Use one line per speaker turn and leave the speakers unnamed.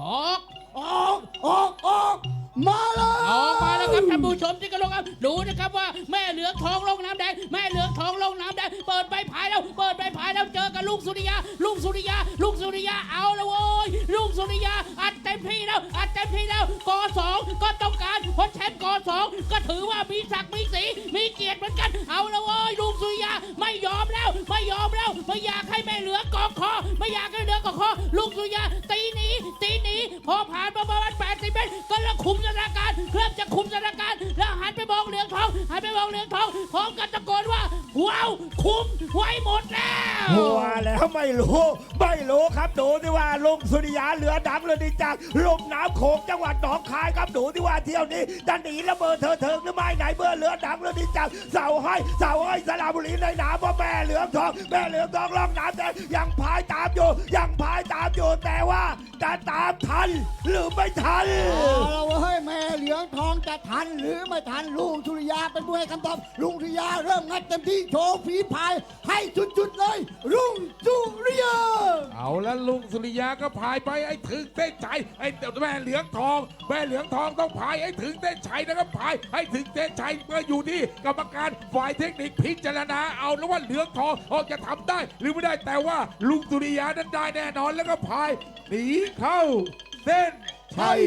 ออก
ออกออกออกมาเลย
ออกมาแล้วครับท่านผู้ชมที่กำลังครับดูนะครับว่าแม่เหลืองทองลงน้ำแดงแม่เหลืองทองลงน้ำแดงเปิดใบพายแล้วเปิดใบพายแล้วเจอกับลุงสุริยาลุงสุริยาลุงสุริยาเอาแล้วโว้ยลุงสุริยาอัดเต็มที่แล้วอัดเต็มที่แล้วกอสองก็ต้องการพ้นแชมป์กอสองก็ถือว่ามีศักดิ์มีสีมีเกียรติเหมือนกันเอาแล้วโว้ยลุงสุริยาไม่ยอมแล้วไม่ยอมแล้วไม่อยากให้แม่เหลืองกองคอไม่อยากให้เหลืองกองคอลุงสุริยาตี หนีตีหนีพอผ่านมาประมาณ80เมตรก็เริ่มคุมสถานการณ์เริ่มจะคุมสถานการณ์แล้วหันไปมองเหลืองทองหันไปมองเหลืองทองพร้อมกันตะโกนว่าว้าวคุมไว้หมดแล้ว
หัวแล้วไม่รู้ไม่รู้ครับดูที่ว่าลุงสุริยาเหลือดังเลยดีจากลมน้ำโขงจังหวัดหนองคายครับดูที่ว่าเที่ยวนี้จะหนีระเบิดเธอเถิงหรือไม่ไหนเมื่อเหลือดังเลยดีจากเสาให้เสาให้สระบุรีในน้ำว่าแม่เหลืองทองแม่เหลืองทองล่องน้ำแต่ยังพายตามอยู่ยังพายตาม อยู่แต่ว่าจะตามทันหรือไม่ทัน
เอาละเว้ยแม่เหลืองทองจะทันหรือไม่ทันลุงสุริยาเป็นผู้ให้คำตอบลุงสุริยาเริ่มงัดเต็มที่โชว์ฝีพาย
แล้วลุงสุริยาก็พายไปไอ้ถึงเส้นชัยไอ้แม่เหลืองทองแม่เหลืองทองต้องพายไอ้ถึงเส้นชัยนะครับพายให้ถึงเส้นชัยเมื่ออยู่ที่กรรมการฝ่ายเทคนิคพิจารณาเอาแล้วว่าเหลืองทองออกจะทำได้ หรือไม่ได้แต่ว่าลุงสุริยานั้นได้แน่นอนแล้วก็พายหนีเข้าเส้นชัย